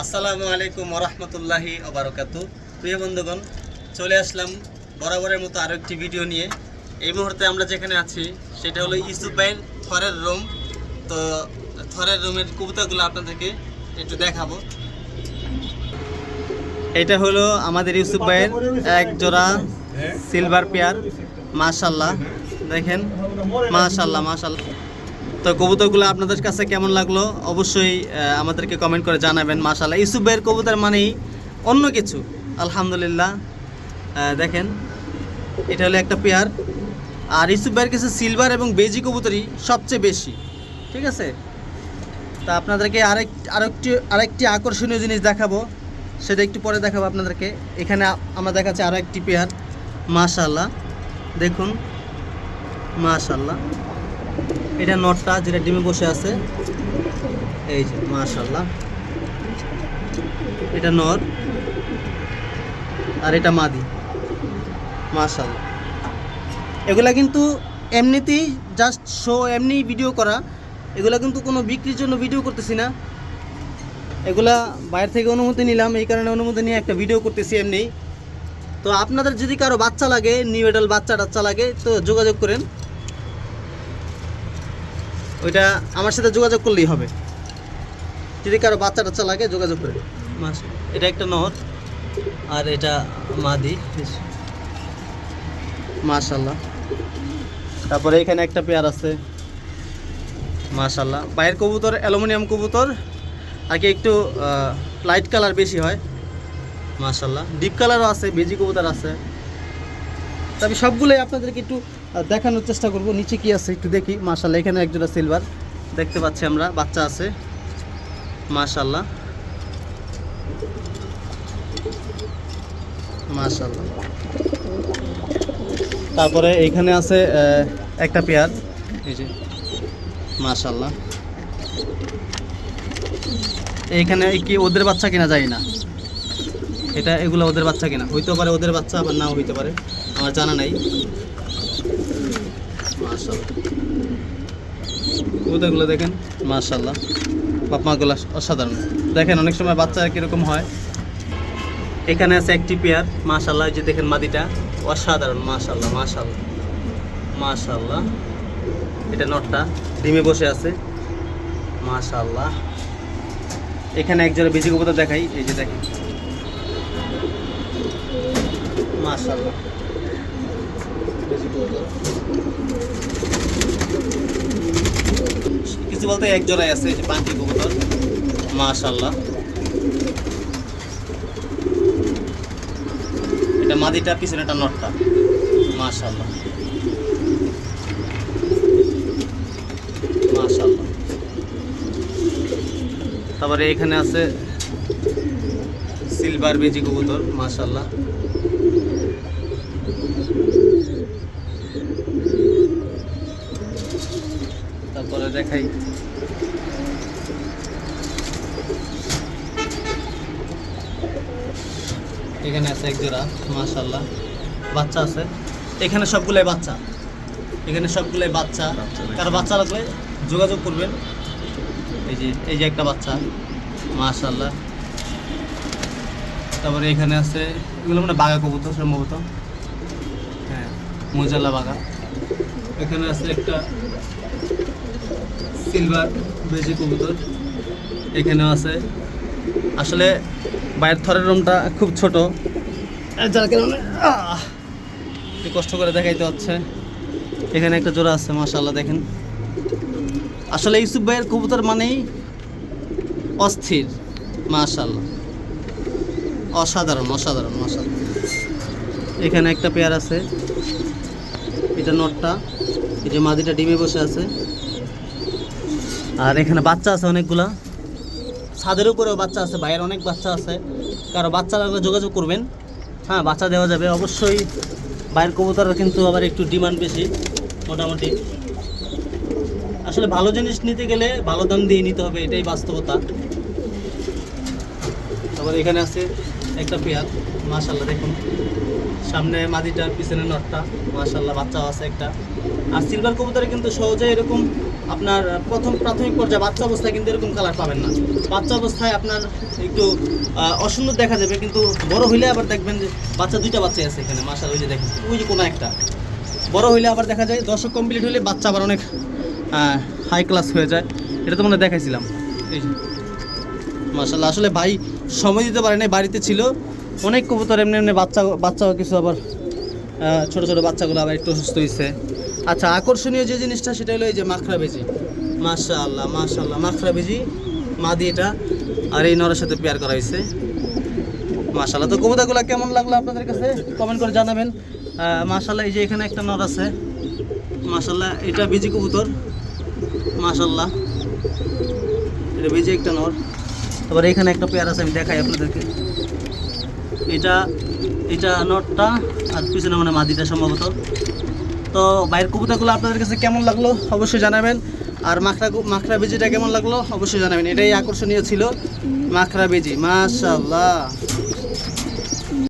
আসসালামু আলাইকুম ওরহমতুল্লাহি ওবরাকাতু। প্রিয় বন্ধুগণ, চলে আসলাম বরাবরের মতো আরও একটি ভিডিও নিয়ে। এই মুহূর্তে আমরা যেখানে আছি, সেটা হলো ইউসুফ ভাইয়ের থরের রুম। তো থরের রুমের কবিতাগুলো আপনাদেরকে একটু দেখাবো। এটা হলো আমাদের ইউসুফ ভাইয়ের এক জোড়া সিলভার পেয়ার মাশাল্লাহ দেখেন মাশাল্লাহ মাশাল্লাহ তো কবুতরগুলো আপনাদের কাছে কেমন লাগল? অবশ্যই আমাদেরকে কমেন্ট করে জানাবেন। মাশাল্লাহ ইউসুফ ভাইয়ের কবুতর মানেই অন্য কিছু। আলহামদুলিল্লাহ দেখেন, এটা হলো একটা পেয়ার আর ইউসুফ ভাইয়ের কাছে সিলভার এবং বেজি কবুতরই সবচেয়ে বেশি। ঠিক আছে? তা আপনাদেরকে আরেক, আরেকটি আরেকটি আকর্ষণীয় জিনিস দেখাবো। সেটা একটু পরে দেখাবো আপনাদেরকে। এখানে আমরা দেখাচ্ছি আরও একটি পেয়ার মাশাল্লাহ দেখুন। মাশাল্লাহ এটা নটটা যেটা ডিমে বসে আছে। এই যে মাশাল্লাহ এটা নর। আর এটা মাদি। মাশাল্লাহ এগুলা কিন্তু এমনিতেই জাস্ট শো এমনি ভিডিও করা। এগুলা কিন্তু কোনো বিক্রির জন্য ভিডিও করতেছি না। এগুলা বাইরে থেকে অনুমতি নিলাম, এই কারণে অনুমতি নিয়ে একটা ভিডিও করতেছি এমনি। তো আপনাদের যদি কারও বাচ্চা লাগে নিউ এডাল বাচ্চা টাচ্চা লাগে, তো যোগাযোগ করেন। ওইটা আমার সাথে যোগাযোগ করলেই হবে। যদি কারও বাচ্চা টাচ্চা লাগে, যোগাযোগ করে মাস, এটা একটা নহর আর এটা মাদি মাশাল্লাহ তারপরে এখানে একটা পেয়ার আছে। মাশাল্লাহ বাইরের কবুতর, অ্যালুমিনিয়াম কবুতর, আর কি একটু লাইট কালার বেশি হয়। মাশাল্লাহ ডিপ কালারও আছে, বেজি কবুতর আছে। তবে সবগুলোই আপনাদেরকে একটু দেখানোর চেষ্টা করব। নিচে কি আছে একটু দেখি। মাশাল্লাহ এখানে একজোড়া সিলভার দেখতে পাচ্ছি আমরা, বাচ্চা আছে। মাশাল্লাহ মাশাল্লাহ তারপরে এইখানে আছে একটা পেয়ার। এই যে মাশাল্লাহ এইখানে কি ওদের বাচ্চা কিনা যায় না? এটা এগুলো ওদের বাচ্চা কিনা? হইতে পারে ওদের বাচ্চা, আবার নাও হইতে পারে। আমার জানা নাই। ওদেরগুলো দেখেন? মাশাল্লাহ বাপ মাগুলো অসাধারণ। দেখেন অনেক সময় বাচ্চা কীরকম হয়। এখানে আছে একটি পেয়ার। মাশাল্লাহ যে দেখেন মাদিটা। অসাধারণ মাশাল্লাহ মাশাল্লাহ মাশাল্লাহ এটা নটটা ডিমে বসে আছে। মাশাল্লাহ এখানে একজোড়া বেজি কবুতর দেখাই। এই যে দেখেন। মাশাল্লাহ। কিছু বলতে এক জোড়াই আছে, এই যে পাখি কবুতর। মাশাল্লাহ এটা মাদিটা পিছনেটা নটটা। মাশাল্লাহ মাশাল্লাহ তারপরে এখানে আছে সিলভার বেজি কবুতর মাশাল্লাহ তারপরে দেখাই। এখানে আছে এক জোড়া মাশাল্লাহ বাচ্চা আছে। এখানে সবগুলাই বাচ্চা। এখানে সবগুলাই বাচ্চা। কারও বাচ্চা লাগলে যোগাযোগ করবেন। এই যে এই যে একটা বাচ্চা। মাশাল্লাহ তারপরে এখানে আছে এগুলো মানে বাঘা কবুতর সম্ভবত। হ্যাঁ মোজালা বাঘা। এখানে আছে একটা সিলভার বেজি কবুতর এখানেও আছে। আসলে বাইরের থরের রুমটা খুব ছোট। যার কারণে একটু কষ্ট করে দেখাইতে হচ্ছে। এখানে একটা জোড়া আছে মাশাল্লাহ দেখেন। আসলে ইউসুফ ভাইয়ের কবুতর মানেই অস্থির মাশাল্লাহ অসাধারণ অসাধারণ মাশাল্লাহ এখানে একটা পেয়ার আছে। এটা নটটা এই যে মাদিটা ডিমে বসে আছে। আর এখানে বাচ্চা আছে অনেকগুলা। ছাদের উপরেও বাচ্চা আছে, বাইরে অনেক বাচ্চা আছে। কারও বাচ্চা লাগলে যোগাযোগ করবেন। হ্যাঁ বাচ্চা দেওয়া যাবে। অবশ্যই বাইরের কবুতরের কিন্তু আবার একটু ডিমান্ড বেশি, মোটামুটি। আসলে ভালো জিনিস নিতে গেলে ভালো দাম দিয়ে নিতে হবে, এটাই বাস্তবতা। তারপর এখানে আছে একটা পেয়ার মাশাল্লাহ দেখুন। সামনে মাদিটা পিছনে নটটা মাশাল্লাহ বাচ্চাও আছে একটা। আর সিলভার কবুতরে কিন্তু সহজে এরকম আপনার প্রথম প্রাথমিক পর্যায়ে বাচ্চা অবস্থায় কিন্তু এরকম কালার পাবেন না। বাচ্চা অবস্থায় আপনার একটু অসুন্দর দেখা যাবে, কিন্তু বড় হইলে আবার দেখবেন যে বাচ্চা দুইটা বাচ্চাই আছে এখানে মাসাল ওই যে দেখেন, ওই যে কোনো একটা। বড় হইলে আবার দেখা যায় দশক কমপ্লিট হলে বাচ্চা আবার অনেক হাই ক্লাস হয়ে যায়। এটা তো মানে দেখাইছিলাম। এই মাসাল্লাহ আসলে ভাই সময় দিতে পারে নাই, বাড়িতে ছিল। অনেক কবুতর এমনি এমনি বাচ্চা বাচ্চা কিছু আবার ছোট ছোট বাচ্চাগুলো আবার একটু অসুস্থ হয়েছে আচ্ছা আকর্ষণীয় যে জিনিসটা সেটা হলো এই যে মাখরা বেজি। মাশাআল্লাহ মাশাআল্লাহ মাখরা বেজি মাদি এটা। আর এই নরের সাথে পেয়ার করা হয়েছে। মাশাআল্লাহ তো কবুতরগুলো কেমন লাগল আপনাদের কাছে? কমেন্ট করে জানাবেন। আহ, মাশাআল্লাহ এই যে এখানে একটা নর আছে। মাশাআল্লাহ এটা বিজি কবুতর। মাশাআল্লাহ এটা বেজে একটা নর। তারপরে এখানে একটা পেয়ার আছে আমি দেখাই আপনাদেরকে। এটা এটা নটটা আর পিছনে মানে মাদিটা সম্ভবত। তো বাইরের কবিতাগুলো আপনাদের কাছে কেমন লাগল অবশ্যই জানাবেন। আর মাখরা মাখরা বেজিটা কেমন লাগল অবশ্যই জানাবেন। এটাই আকর্ষণীয় ছিল। মাখরা বেজি মাশাল্লাহ